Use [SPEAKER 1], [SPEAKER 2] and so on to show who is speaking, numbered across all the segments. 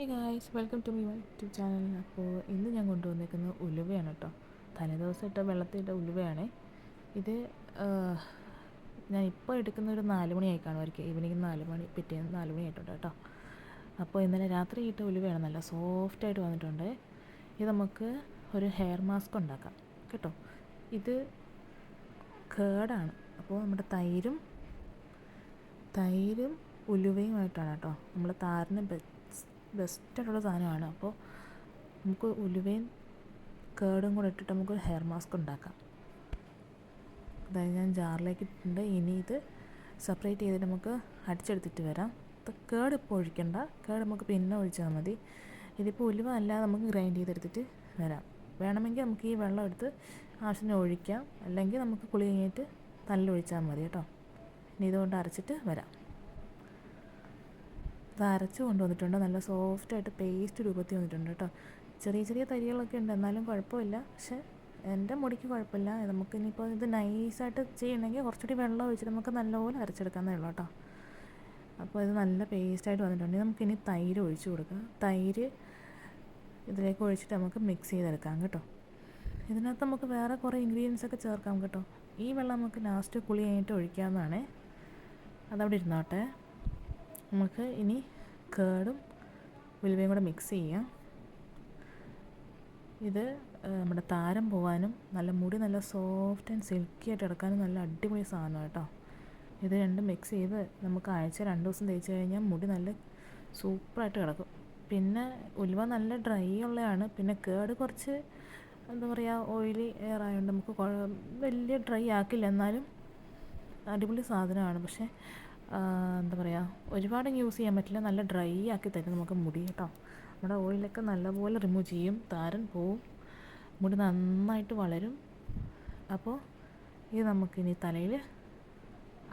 [SPEAKER 1] Hey guys welcome to my YouTube channel അപ്പോൾ ഇന്ന് ഞാൻ കൊണ്ടുവന്നേക്കുന്നത് ഉലുവയാണ് കേട്ടോ തലേദിവസം ഇട്ട വെള്ളത്തിട്ട ഉലുവയാണ്. ഇത് ഞാൻ ഇപ്പോൾ എടുക്കുന്ന ഒരു നാല് മണിയായി കാണുമായിരിക്കും ഈവനിങ് നാല് മണി പിറ്റേന്ന് നാല് മണി ആയിട്ടുണ്ട് കേട്ടോ അപ്പോൾ ഇന്നലെ രാത്രി ഇട്ട ഉലുവയാണ് നല്ല സോഫ്റ്റായിട്ട് വന്നിട്ടുണ്ട്. ഇത് നമുക്ക് ഒരു ഹെയർ മാസ്ക് ഉണ്ടാക്കാം കേട്ടോ. ഇത് കേടാണ്. അപ്പോൾ നമ്മുടെ തൈരും തൈരും ഉലുവയുമായിട്ടാണ് കേട്ടോ നമ്മൾ താരന് ബെസ്റ്റായിട്ടുള്ള സാധനമാണ്. അപ്പോൾ നമുക്ക് ഉലുവയും കേടും കൂടെ ഇട്ടിട്ട് നമുക്ക് ഹെയർ മാസ്ക് ഉണ്ടാക്കാം. അതായത് ഞാൻ ജാറിലേക്ക് ഇട്ടിട്ടുണ്ട്. ഇനി ഇത് സെപ്പറേറ്റ് ചെയ്തിട്ട് നമുക്ക് അടിച്ചെടുത്തിട്ട് വരാം. കേട് ഇപ്പോൾ ഒഴിക്കണ്ട. കേട് നമുക്ക് പിന്നെ ഒഴിച്ചാൽ മതി. ഇതിപ്പോൾ ഉലുവ അല്ലാതെ നമുക്ക് ഗ്രൈൻഡ് ചെയ്തെടുത്തിട്ട് വരാം. വേണമെങ്കിൽ നമുക്ക് ഈ വെള്ളം എടുത്ത് ആവശ്യത്തിന് ഒഴിക്കാം. അല്ലെങ്കിൽ നമുക്ക് കുളി കഴിഞ്ഞിട്ട് തല്ലൊഴിച്ചാൽ മതി കേട്ടോ. ഇനി ഇതുകൊണ്ട് അരച്ചിട്ട് വരാം. ഇത് അരച്ച് കൊണ്ടുവന്നിട്ടുണ്ട്. നല്ല സോഫ്റ്റായിട്ട് പേസ്റ്റ് രൂപത്തിൽ വന്നിട്ടുണ്ട് കേട്ടോ. ചെറിയ ചെറിയ തരികളൊക്കെ ഉണ്ട്. എന്നാലും കുഴപ്പമില്ല. പക്ഷേ എന്റെ മുടിക്ക് കുഴപ്പമില്ല. നമുക്ക് ഇനിയിപ്പോൾ ഇത് നൈസായിട്ട് ചെയ്യണമെങ്കിൽ കുറച്ചുകൂടി വെള്ളം ഒഴിച്ചിട്ട് നമുക്ക് നല്ലപോലെ അരച്ചെടുക്കാമെന്നേ ഉള്ളൂ കേട്ടോ. അപ്പോൾ ഇത് നല്ല പേസ്റ്റായിട്ട് വന്നിട്ടുണ്ട്. നമുക്കിനി തൈര് ഒഴിച്ച് കൊടുക്കാം. തൈര് ഇതിലേക്ക് ഒഴിച്ചിട്ട് നമുക്ക് മിക്സ് ചെയ്തെടുക്കാം കേട്ടോ. ഇതിനകത്ത് നമുക്ക് വേറെ കുറേ ഇൻഗ്രീഡിയൻസ് ഒക്കെ ചേർക്കാം കേട്ടോ. ഈ വെള്ളം നമുക്ക് ലാസ്റ്റ് കുളി കഴിഞ്ഞിട്ട് ഒഴിക്കാവുന്നതാണേ. അതവിടെ ഇരുന്നോട്ടെ. നമുക്ക് ഇനി കേടും ഉലുവയും കൂടെ മിക്സ് ചെയ്യാം. ഇത് നമ്മുടെ താരം പോകാനും നല്ല മുടി നല്ല സോഫ്റ്റ് ആൻഡ് സിൽക്കി ആയിട്ട് എടുക്കാനും നല്ല അടിപൊളി സാധനമാണ് കേട്ടോ. ഇത് രണ്ടും മിക്സ് ചെയ്ത് നമുക്ക് ആഴ്ച രണ്ട് ദിവസം തേച്ച് കഴിഞ്ഞാൽ മുടി നല്ല സൂപ്പറായിട്ട് കിടക്കും. പിന്നെ ഉലുവ നല്ല ഡ്രൈ ഉള്ളതാണ്. പിന്നെ കേട് കുറച്ച് എന്താ പറയുക ഓയിലി എയർ നമുക്ക് വലിയ ഡ്രൈ ആക്കില്ല. എന്നാലും അടിപൊളി സാധനമാണ്. പക്ഷേ എന്താ പറയുക ഒരുപാട് യൂസ് ചെയ്യാൻ പറ്റില്ല. നല്ല ഡ്രൈ ആക്കി തരും നമുക്ക് മുടി കേട്ടോ. നമ്മുടെ ഓയിലൊക്കെ നല്ലപോലെ റിമൂവ് ചെയ്യും. താരൻ പോവും. മുടി നന്നായിട്ട് വളരും. അപ്പോൾ ഇത് നമുക്കിനി തലയിൽ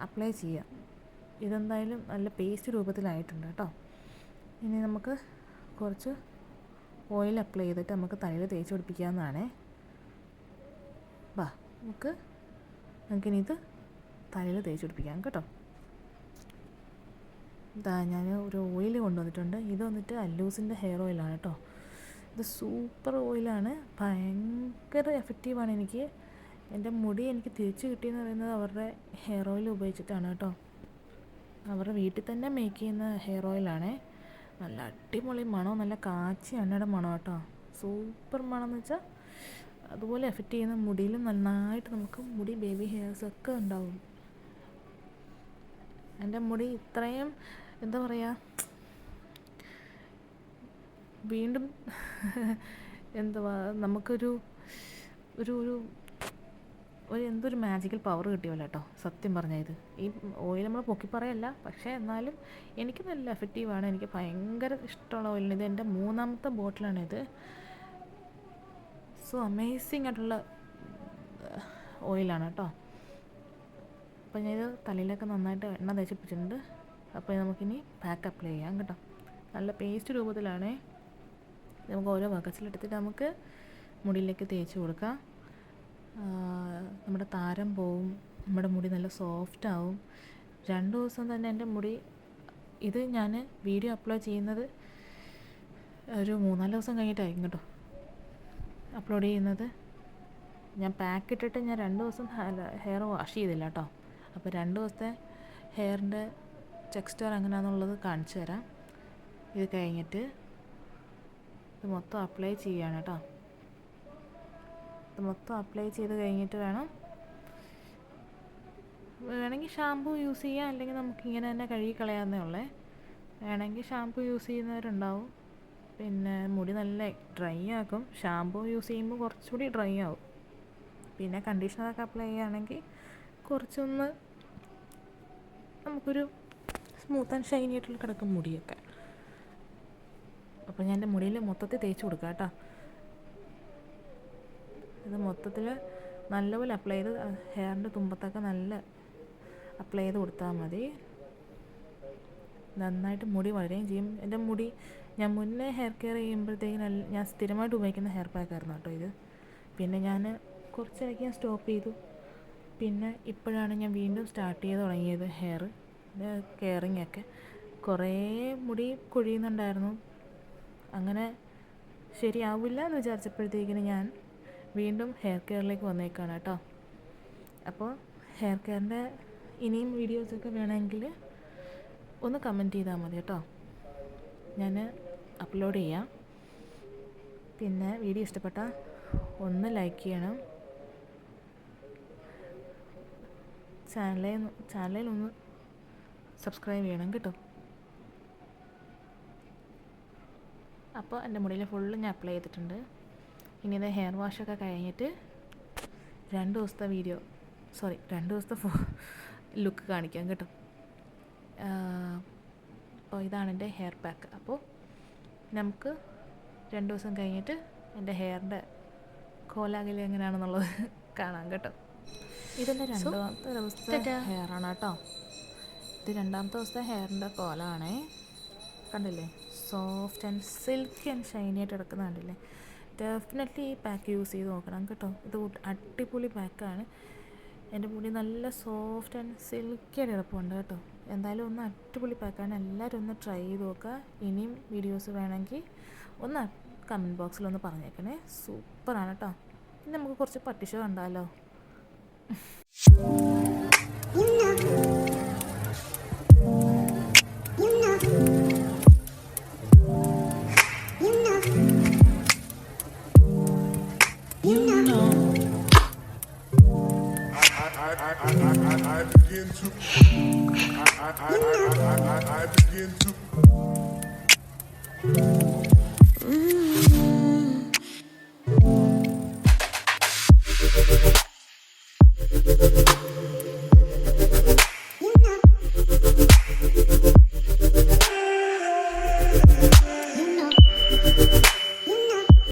[SPEAKER 1] അപ്ലൈ ചെയ്യാം. ഇതെന്തായാലും നല്ല പേസ്റ്റ് രൂപത്തിലായിട്ടുണ്ട് കേട്ടോ. ഇനി നമുക്ക് കുറച്ച് ഓയിൽ അപ്ലൈ ചെയ്തിട്ട് നമുക്ക് തലയിൽ തേച്ച് പിടിപ്പിക്കാവുന്നതാണേ. വാ നമുക്ക് നമുക്കിനി ഇത് തലയിൽ തേച്ച് പിടിപ്പിക്കാം കേട്ടോ. ഞാൻ ഒരു ഓയിൽ കൊണ്ടുവന്നിട്ടുണ്ട്. ഇത് വന്നിട്ട് അല്ലൂസിന്റെ ഹെയർ ഓയിലാണ് കേട്ടോ. ഇത് സൂപ്പർ ഓയിലാണ്. ഭയങ്കര എഫക്റ്റീവാണ് എനിക്ക്. എന്റെ മുടി എനിക്ക് തിരിച്ചു കിട്ടിയെന്ന് പറയുന്നത് അവരുടെ ഹെയർ ഓയിൽ ഉപയോഗിച്ചിട്ടാണ് കേട്ടോ. അവരുടെ വീട്ടിൽ തന്നെ മേക്ക് ചെയ്യുന്ന ഹെയർ ഓയിലാണേ. നല്ല അടിപൊളി മണവും നല്ല കാച്ചി എണ്ണയുടെ മണം കേട്ടോ. സൂപ്പർ മണം എന്ന് വെച്ചാൽ അതുപോലെ എഫക്റ്റ് ചെയ്യുന്ന മുടിയിലും നന്നായിട്ട് നമുക്ക് മുടി ബേബി ഹെയർസ് ഒക്കെ ഉണ്ടാവും. എന്റെ മുടി ഇത്രയും എന്താ പറയുക വീണ്ടും എന്താ നമുക്കൊരു ഒരു ഒരു ഒരു എന്തൊരു മാജിക്കൽ പവർ കിട്ടിയല്ലോ കേട്ടോ സത്യം പറഞ്ഞാൽ ഇത്. ഈ ഓയിൽ നമ്മൾ പൊക്കി പറയല്ല. പക്ഷേ എന്നാലും എനിക്ക് നല്ല എഫക്റ്റീവാണ് എനിക്ക് ഭയങ്കര ഇഷ്ടമുള്ള ഓയിലാണ് ഇത് എന്റെ മൂന്നാമത്തെ ബോട്ടിലാണിത് സോ അമേസിങ് ആയിട്ടുള്ള ഓയിലാണ് കേട്ടോ. അപ്പം ഞാനിത് തലയിലൊക്കെ നന്നായിട്ട് എണ്ണ തേച്ചിപ്പിച്ചിട്ടുണ്ട് അപ്പോൾ നമുക്കിനി പാക്ക് അപ്ലൈ ചെയ്യാം കേട്ടോ. നല്ല പേസ്റ്റ് രൂപത്തിലാണേ. നമുക്ക് ഓരോ വകസിലെടുത്തിട്ട് നമുക്ക് മുടിയിലേക്ക് തേച്ച് കൊടുക്കാം. നമ്മുടെ താരം പോവും നമ്മുടെ മുടി നല്ല സോഫ്റ്റ് ആവും. രണ്ട് ദിവസം തന്നെ എന്റെ മുടി ഇത് ഞാൻ വീഡിയോ അപ്ലോഡ് ചെയ്യുന്നത് ഒരു മൂന്നാൽ ദിവസം കഴിഞ്ഞിട്ടായിരിക്കും കേട്ടോ അപ്ലോഡ് ചെയ്യുന്നത്. ഞാൻ പാക്ക് ഇട്ടിട്ട് ഞാൻ രണ്ട് ദിവസം ഹെയർ വാഷ് ചെയ്തില്ല കേട്ടോ. അപ്പോൾ രണ്ട് ദിവസത്തെ ഹെയറിന്റെ ടെക്സ്ചർ എങ്ങനെയാണെന്നുള്ളത് കാണിച്ചു തരാം. ഇത് കഴിഞ്ഞിട്ട് ഇത് മൊത്തം അപ്ലൈ ചെയ്യുകയാണ് കേട്ടോ. ഇത് മൊത്തം അപ്ലൈ ചെയ്ത് കഴിഞ്ഞിട്ട് വേണം വേണമെങ്കിൽ ഷാമ്പു യൂസ് ചെയ്യാം. അല്ലെങ്കിൽ നമുക്ക് ഇങ്ങനെ തന്നെ കഴുകി കളയാവുന്നേ ഉള്ളേ. വേണമെങ്കിൽ ഷാമ്പു യൂസ് ചെയ്യുന്നവരുണ്ടാവും. പിന്നെ മുടി നല്ല ഡ്രൈ ആക്കും. ഷാമ്പു യൂസ് ചെയ്യുമ്പോൾ കുറച്ചുകൂടി ഡ്രൈ ആവും. പിന്നെ കണ്ടീഷണറൊക്കെ അപ്ലൈ ചെയ്യുകയാണെങ്കിൽ കുറച്ചൊന്ന് നമുക്കൊരു സ്മൂത്ത് ആൻഡ് ഷൈനി ആയിട്ടുള്ള കിടക്കും മുടിയൊക്കെ. അപ്പോൾ ഞാൻ എന്റെ മുടിയിൽ മൊത്തത്തിൽ തേച്ച് കൊടുക്കാം കേട്ടോ. ഇത് മൊത്തത്തിൽ നല്ലപോലെ അപ്ലൈ ചെയ്ത് ഹെയറിന്റെ തുമ്പത്തൊക്കെ നല്ല അപ്ലൈ ചെയ്ത് കൊടുത്താൽ മതി. നന്നായിട്ട് മുടി വളരുകയും ചെയ്യും. എന്റെ മുടി ഞാൻ മുന്നേ ഹെയർ കെയർ ചെയ്യുമ്പോഴത്തേക്കും ഞാൻ സ്ഥിരമായിട്ട് ഉപയോഗിക്കുന്ന ഹെയർ പാക്കായിരുന്നു കേട്ടോ ഇത്. പിന്നെ ഞാൻ കുറച്ചിടയ്ക്ക് ഞാൻ സ്റ്റോപ്പ് ചെയ്തു. പിന്നെ ഇപ്പോഴാണ് ഞാൻ വീണ്ടും സ്റ്റാർട്ട് ചെയ്ത് തുടങ്ങിയത് ഹെയർ കെയറിങ് ഒക്കെ കുറേ മുടി കൊഴിയുന്നുണ്ടായിരുന്നു. അങ്ങനെ ശരിയാവില്ല എന്ന് വിചാരിച്ചപ്പോഴത്തേക്കിന് ഞാൻ വീണ്ടും ഹെയർ കെയറിലേക്ക് വന്നേക്കാണ് കേട്ടോ. അപ്പോൾ ഹെയർ കെയറിന്റെ ഇനിയും വീഡിയോസൊക്കെ വേണമെങ്കിൽ ഒന്ന് കമന്റ് ചെയ്താൽ മതി കേട്ടോ. ഞാൻ അപ്ലോഡ് ചെയ്യാം. പിന്നെ വീഡിയോ ഇഷ്ടപ്പെട്ടാൽ ഒന്ന് ലൈക്ക് ചെയ്യണം. ചാനലേ ചാനലിൽ ഒന്ന് സബ്സ്ക്രൈബ് ചെയ്യണം കേട്ടോ. അപ്പോൾ എന്റെ മുടിയിൽ ഫുള്ള് ഞാൻ അപ്ലൈ ചെയ്തിട്ടുണ്ട്. ഇനി ഇത് ഹെയർ വാഷൊക്കെ കഴിഞ്ഞിട്ട് രണ്ട് ദിവസത്തെ വീഡിയോ സോറി രണ്ട് ദിവസത്തെ ഫോ ലുക്ക് കാണിക്കാം കേട്ടോ. അപ്പോൾ ഇതാണ് എന്റെ ഹെയർ പാക്ക് അപ്പോൾ നമുക്ക് രണ്ട് ദിവസം കഴിഞ്ഞിട്ട് എന്റെ ഹെയറിന്റെ കോലാകലി എങ്ങനെയാണെന്നുള്ളത് കാണാം കേട്ടോ. ഇതെല്ലാം രണ്ടാമത്തെ ദിവസത്തെ ഹെയറാണ് കേട്ടോ. ഇത് രണ്ടാമത്തെ ദിവസത്തെ ഹെയറിന്റെ കോലാണേ. കണ്ടില്ലേ? Soft and silky and shiny ആയിട്ട് കിടക്കുന്ന കണ്ടില്ലേ? ഡെഫിനറ്റ്ലി ഈ പാക്ക് യൂസ് ചെയ്ത് നോക്കണം കേട്ടോ. ഇത് അടിപൊളി പാക്കാണ് എന്റെ മുടി നല്ല സോഫ്റ്റ് ആൻഡ് സിൽക്കി ആയിട്ട് കിടപ്പുണ്ട് കേട്ടോ. എന്തായാലും ഒന്ന് അടിപൊളി പാക്കാണ് എല്ലാവരും ഒന്ന് ട്രൈ ചെയ്ത് നോക്കുക. ഇനിയും വീഡിയോസ് വേണമെങ്കിൽ ഒന്ന് കമന്റ് ബോക്സിൽ ഒന്ന് പറഞ്ഞേക്കണേ. സൂപ്പറാണ് കേട്ടോ. ഇനി നമുക്ക് കുറച്ച് പട്ടിഷ കണ്ടാലോ.
[SPEAKER 2] I, I, I, I begin to. I, begin to. Mm-hmm.